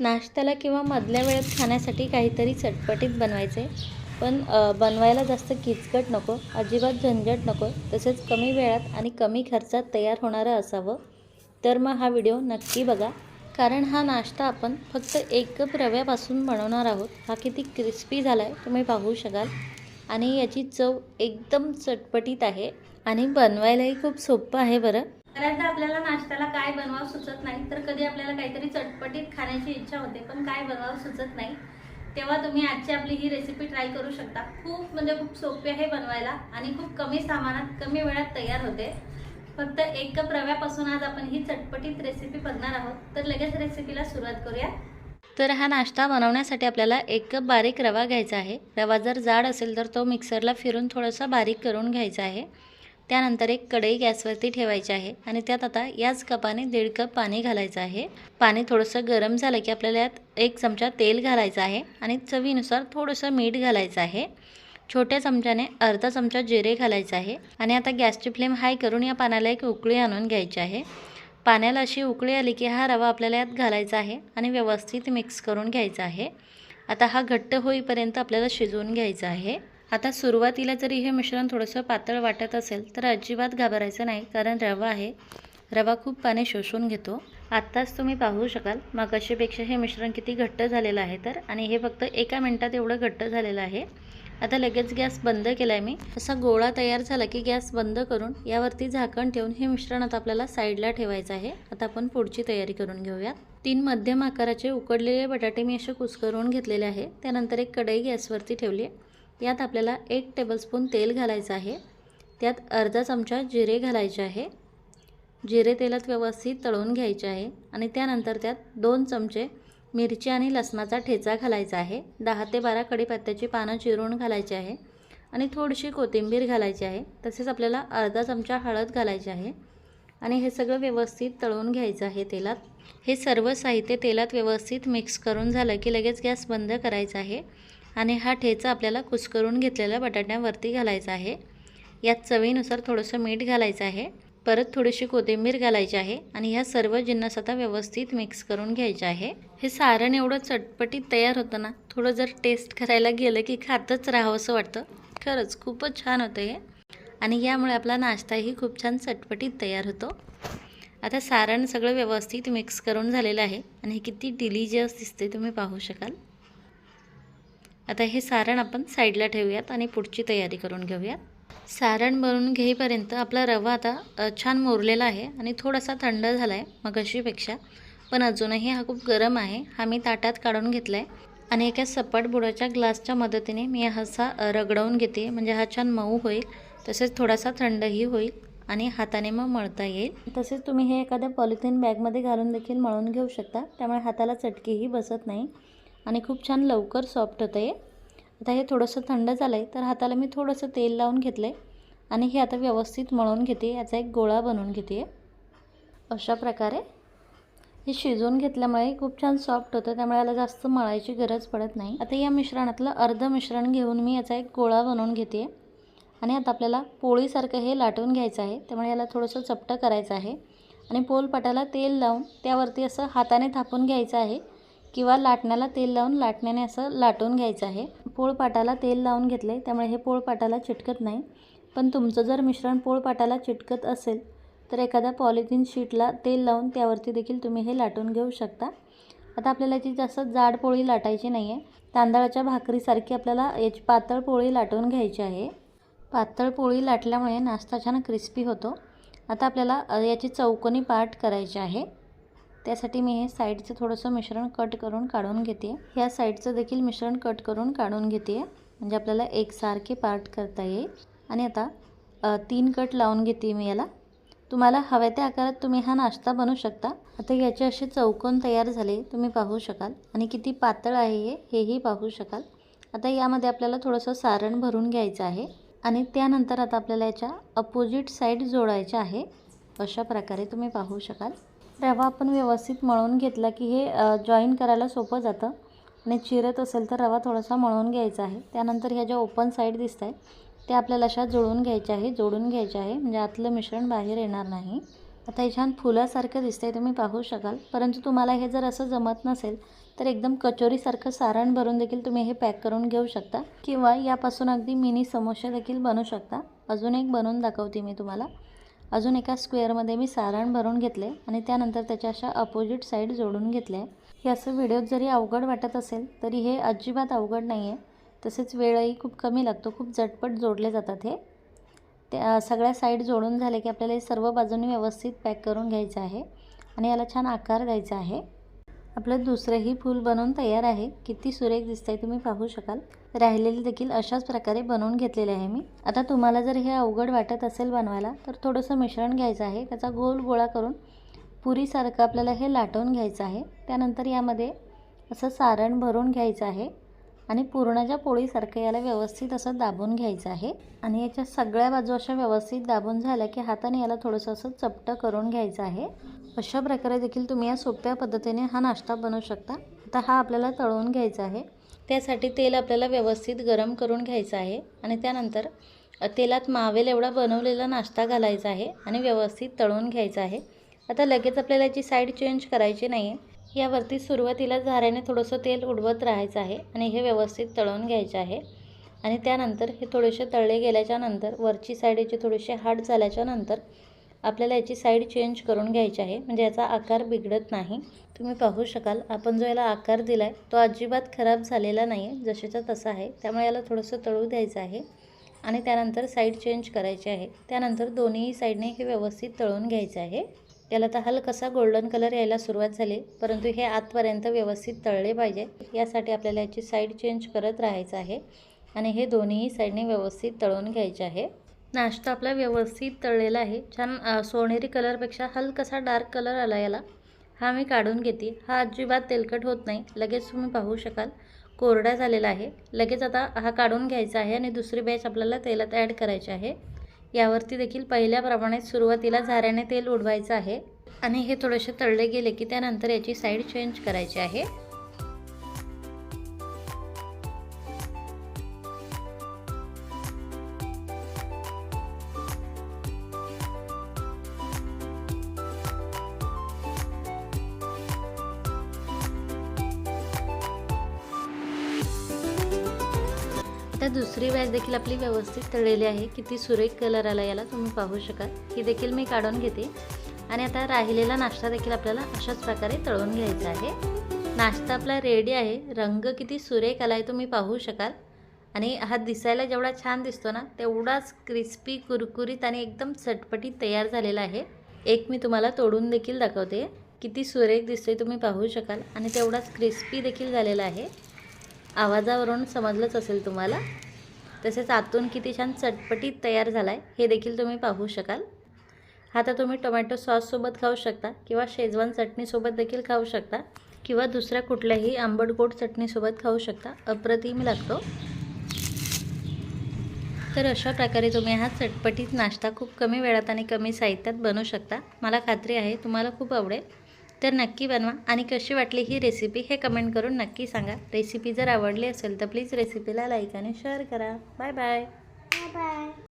नाश्त्याला किंवा मधल्या वेळेत खाण्यासाठी काहीतरी चटपटीत बनवायचे. पण बनवायला जास्त किचकट नको अजिबात झंझट नको तसेच कमी वेळात आणि कमी खर्चात तयार होणारं असावं. तर मग हा व्हिडिओ नक्की बघा. कारण हा नाश्ता आपण फक्त एक कप रव्यापासून बनवणार आहोत. हा किती क्रिस्पी झाला आहे तुम्ही पाहू शकाल. आणि याची चव एकदम चटपटीत आहे. आणि बनवायलाही खूप सोपं आहे बरं. बऱ्याचदा आपल्याला नाश्त्याला काय बनवावं सुचत नाही तर कधी आपल्याला काहीतरी चटपटीत खाण्याची इच्छा होते पण काय बनवावं सुचत नाही. तेव्हा तुम्ही आजची आपली ही रेसिपी ट्राय करू शकता. खूप म्हणजे खूप सोपी आहे बनवायला आणि खूप कमी सामानात कमी वेळात तयार होते. फक्त एक कप रव्यापासून आज आपण ही चटपटीत रेसिपी बघणार आहोत. तर लगेच रेसिपीला सुरुवात करूया. तर हा नाश्ता बनवण्यासाठी आपल्याला एक कप बारीक रवा घ्यायचा आहे. रवा जर जाड असेल तर तो मिक्सरला फिरून थोडासा बारीक करून घ्यायचा आहे. त्यानंतर एक कढई गॅसवरती ठेवायची आहे आणि त्यात आता याच कपाने दीड कप पाणी घालायचं आहे. पाणी थोडंसं गरम झालं की आपल्याला यात एक चमचा तेल घालायचं आहे आणि चवीनुसार थोडंसं मीठ घालायचं आहे. छोट्या चमच्याने अर्धा चमचा जिरे घालायचं आहे आणि आता गॅसची फ्लेम हाय करून या पाण्याला एक उकळी आणून घ्यायची आहे. पाण्याला अशी उकळी आली की हा रवा आपल्याला यात घालायचा आहे आणि व्यवस्थित मिक्स करून घ्यायचा आहे. आता हा घट्ट होईपर्यंत आपल्याला शिजवून घ्यायचा आहे. आता सुरुवातीला जरी हे मिश्रण थोडंसं पातळ वाटत असेल तर अजिबात घाबरायचं नाही कारण रवा आहे. रवा खूप पाणी शोषून घेतो. आत्ताच तुम्ही पाहू शकाल मग हे मिश्रण किती घट्ट झालेलं आहे तर आणि हे फक्त एका मिनटात एवढं घट्ट झालेलं आहे. आता लगेच गॅस बंद केला आहे मी. असा गोळा तयार झाला की गॅस बंद करून यावरती झाकण ठेवून हे मिश्रण आता आपल्याला साईडला ठेवायचं आहे. आता आपण पुढची तयारी करून घेऊयात तीन मध्यम आकाराचे उकडलेले बटाटे मी असे कुस्करून घेतलेले आहे. त्यानंतर एक कढई गॅसवरती ठेवली आहे. यात आपल्याला एक टेबलस्पून तेल घालायचं आहे. त्यात अर्धा चमचा जिरे घालायचे आहे. जिरे तेलात व्यवस्थित तळून घ्यायचे आहे आणि त्यानंतर त्यात दोन चमचे मिरची आणि लसणाचा ठेचा घालायचा आहे. दहा ते बारा कढीपत्त्याची पानं चिरून घालायची आहे आणि थोडीशी कोथिंबीर घालायची आहे. तसेच आपल्याला अर्धा चमचा हळद घालायची आहे आणि हे सगळं व्यवस्थित तळून घ्यायचं आहे तेलात. हे सर्व साहित्य तेलात व्यवस्थित मिक्स करून झालं की लगेच गॅस बंद करायचा आहे. आणि हा ठेचा आपल्याला कुस्करून घेतलेल्या बटाट्यावरती घालायचा आहे. यात चवीनुसार थोडंसं मीठ घालायचं आहे. परत थोडीशी कोथिंबीर घालायची आहे आणि ह्या सर्व जिन्नस आता व्यवस्थित मिक्स करून घ्यायचे आहे. हे सारण एवढं चटपटीत तयार होतं ना थोडं जर टेस्ट करायला गेलं की खातच राहावं असं वाटतं. खरंच खूपच छान होतं हे. आणि यामुळे आपला नाश्ताही खूप छान चटपटीत तयार होतो. आता सारण सगळं व्यवस्थित मिक्स करून झालेलं आहे. आणि हे किती डिलिजियस दिसते तुम्ही पाहू शकाल. आता हे सारण आपण साईडला ठेवूयात आणि पुढची तयारी करून घेऊयात. सारण बनवून घेईपर्यंत आपला रवा आता छान मोरलेला आहे आणि थोडासा थंड झाला आहे मगशीपेक्षा. पण अजूनही हा खूप गरम आहे. हा मी ताटात काढून घेतला आहे आणि एका सपाट बुडाच्या ग्लासच्या मदतीने मी हा असा रगडवून घेते. म्हणजे हा छान मऊ होईल तसेच थोडासा थंडही होईल आणि हाताने मग मळता येईल. तसेच तुम्ही हे एखाद्या पॉलिथिन बॅगमध्ये घालून देखील मळून घेऊ शकता. त्यामुळे हाताला चटकीही बसत नाही. आणि खूप छान लवकर सॉफ्ट होतं आहे आता हे थोडंसं थंड झालं आहे तर हाताला मी थोडंसं तेल लावून घेतलं आहे आणि हे आता व्यवस्थित मळून घेते याचा एक गोळा बनवून घेते. अशा प्रकारे हे शिजवून घेतल्यामुळे खूप छान सॉफ्ट होतं त्यामुळे याला जास्त मळायची गरज पडत नाही. आता या मिश्रणातलं अर्ध मिश्रण घेऊन मी याचा एक गोळा बनवून घेते. आणि आता आपल्याला पोळीसारखं हे लाटून घ्यायचं आहे त्यामुळे याला थोडंसं चपटं करायचं आहे. आणि पोलपाटाला तेल लावून त्यावरती असं हाताने थापून घ्यायचं आहे. किंवा लाटण्याला तेल लावून लाटण्याने असं लाटून घ्यायचं आहे. पोळपाटाला तेल लावून घेतले त्यामुळे हे पोळपाटाला चिटकत नाही. पण तुमचं जर मिश्रण पोळपाटाला चिटकत असेल तर एखाद्या पॉलिथिन शीटला तेल लावून त्यावरती देखील तुम्ही हे लाटून घेऊ शकता. आता आपल्याला याची जास्त जाड पोळी लाटायची नाही आहे तांदळाच्या भाकरीसारखी आपल्याला याची पातळ पोळी लाटून घ्यायची आहे. पातळ पोळी लाटल्यामुळे नाश्ता छान क्रिस्पी होतो. आता आपल्याला याची चौकोनी पार्ट करायची आहे. त्यासाठी मी हे साईडचं थोडंसं मिश्रण कट करून काढून घेते. ह्या साईडचं देखील मिश्रण कट करून काढून घेते. म्हणजे आपल्याला एकसारखे पार्ट करता येईल. आणि आता तीन कट लावून घेते मी याला. तुम्हाला हव्या त्या आकारात तुम्ही हा नाश्ता बनवू शकता. आता याचे असे चौकोन तयार झाले तुम्ही पाहू शकाल. आणि किती पातळ आहे हे हेही पाहू शकाल. आता यामध्ये आपल्याला थोडंसं सारण भरून घ्यायचं आहे. आणि त्यानंतर आता आपल्याला याच्या अपोजिट साईड जोडायच्या आहे. अशा प्रकारे तुम्ही पाहू शकाल. रवा आपण व्यवस्थित मळून घेतला की हे जॉईन करायला सोपं जातं. आणि चिरत असेल तर रवा थोडासा मळून घ्यायचा आहे. त्यानंतर ह्या ज्या ओपन साईड दिसत आहेत त्या आपल्याला अशा जुळून घ्यायच्या आहे जोडून घ्यायच्या आहे. म्हणजे आतलं मिश्रण बाहेर येणार नाही. आता हे छान फुलासारखं दिसतंय तुम्ही पाहू शकाल. परंतु तुम्हाला हे जर असं जमत नसेल तर एकदम कचोरीसारखं सारण भरून देखील तुम्ही हे पॅक करून घेऊ शकता. किंवा यापासून अगदी मिनी समोसे देखील बनवू शकता. अजून एक बनवून दाखवते मी तुम्हाला. अजून एका स्क्वेअरमध्ये मी सारण भरून घेतले आणि त्यानंतर त्याच्या अशा अपोजिट साईड जोडून घेतले. हे असं व्हिडिओत जरी अवघड वाटत असेल तरी हे अजिबात अवघड नाही आहे तसेच वेळही खूप कमी लागतो. खूप झटपट जोडले जातात हे. त्या सगळ्या साईड जोडून झाले की आपल्याला हे सर्व बाजूंनी व्यवस्थित पॅक करून घ्यायचं आहे आणि याला छान आकार द्यायचा आहे. आपलं दुसरंही फूल बनवून तयार आहे. किती सुरेख दिसतंय तुम्ही पाहू शकाल. राहिलेली देखील अशाच प्रकारे बनवून घेतलेले आहे मी. आता तुम्हाला जर हे अवघड वाटत असेल बनवायला तर थोडंसं मिश्रण घ्यायचं आहे. त्याचा गोल गोळा करून पुरीसारखं आपल्याला हे लाटवून घ्यायचं आहे. त्यानंतर यामध्ये असं सारण भरून घ्यायचं आहे आणि पूर्णाच्या पोळीसारखं याला व्यवस्थित असं दाबून घ्यायचं आहे. आणि याच्या सगळ्या बाजू अशा व्यवस्थित दाबून झाल्या की हाताने याला थोडंसं असं चपटं करून घ्यायचं आहे. अशा प्रकारे देखील तुम्ही या सोप्या पद्धतीने हा नाश्ता बनवू शकता. आता हा आपल्याला तळवून घ्यायचा आहे. त्यासाठी तेल आपल्याला व्यवस्थित गरम करून घ्यायचं आहे आणि त्यानंतर तेलात मावेल एवढा बनवलेला नाश्ता घालायचा आहे आणि व्यवस्थित तळून घ्यायचा आहे. आता लगेच आपल्याला याची साईड चेंज करायची नाही आहे यावरती सुरुवातीला झाऱ्याने थोडंसं तेल उडवत राहायचं आहे आणि हे व्यवस्थित तळून घ्यायचे आहे. आणि त्यानंतर हे थोडेसे तळले गेल्याच्यानंतर वरची साईड याची थोडीशी हार्ड झाल्याच्यानंतर आपल्याला याची साईड चेंज करून घ्यायची आहे. म्हणजे याचा आकार बिघडत नाही. तुम्ही पाहू शकाल. आपण जो याला आकार दिला आहे तो अजिबात खराब झालेला नाही आहे जसेचा तसा आहे. त्यामुळे याला थोडंसं तळू द्यायचं आहे आणि त्यानंतर साईड चेंज करायची आहे. त्यानंतर दोन्ही साईडने हे व्यवस्थित तळून घ्यायचं आहे. याला तर हलकासा गोल्डन कलर यायला सुरुवात झाली परंतु हे आतपर्यंत व्यवस्थित तळले पाहिजे. यासाठी आपल्याला याची साईड चेंज करत राहायचं आहे आणि हे दोन्ही साईडने व्यवस्थित तळून घ्यायचे आहे. नाश्ता आपला व्यवस्थित तळलेला आहे. छान सोनेरी कलरपेक्षा हलकासा डार्क कलर आला याला. हा मी काढून घेते. हा अजिबात तेलकट होत नाही. लगेच तुम्ही पाहू शकाल. कोरडा झालेला आहे. लगेच आता हा काढून घ्यायचा आहे आणि दुसरी बॅच आपल्याला तेलात ॲड करायची आहे. यावरती देखील पहिल्याप्रमाणे सुरुवातीला झाऱ्याने तेल उडवायचं आहे. आणि हे थोडेसे तळले गेले की त्यानंतर याची साईड चेंज करायची आहे. दुसरी बॅच देखील आपली व्यवस्थित तळलेली आहे. किती सुरेख कलर आला याला तुम्ही पाहू शकाल. ही देखील मी काढून घेते. आणि आता राहिलेला नाश्ता देखील आपल्याला अशाच प्रकारे तळून घ्यायचा आहे. नाश्ता आपला रेडी आहे. रंग किती सुरेख आला आहे तुम्ही पाहू शकाल. आणि हा दिसायला जेवढा छान दिसतो ना तेवढाच क्रिस्पी कुरकुरीत आणि एकदम चटपटीत तयार झालेला आहे. एक मी तुम्हाला तोडून देखील दाखवते. किती सुरेख दिसतोय तुम्ही पाहू शकाल. आणि तेवढाच क्रिस्पी देखील झालेला आहे. आवाजावरून समजलंच असेल तुम्हाला. तसेच आतून किती छान चटपटीत तयार झाला आहे हे देखील तुम्ही पाहू शकाल. हा तर तुम्ही टोमॅटो सॉससोबत खाऊ शकता किंवा शेजवान चटणीसोबत देखील खाऊ शकता किंवा दुसऱ्या कुठल्याही आंबट गोड चटणीसोबत खाऊ शकता. अप्रतिम लागतो. तर अशा प्रकारे तुम्ही हा चटपटीत नाश्ता खूप कमी वेळात आणि कमी साहित्यात बनवू शकता. मला खात्री आहे तुम्हाला खूप आवडेल. तर नक्की बनवा. आणि कशी वाटली ही रेसिपी हे कमेंट करून नक्की सांगा. रेसिपी जर आवडली असेल तर प्लीज रेसिपीला लाईक आणि शेअर करा. Bye bye bye bye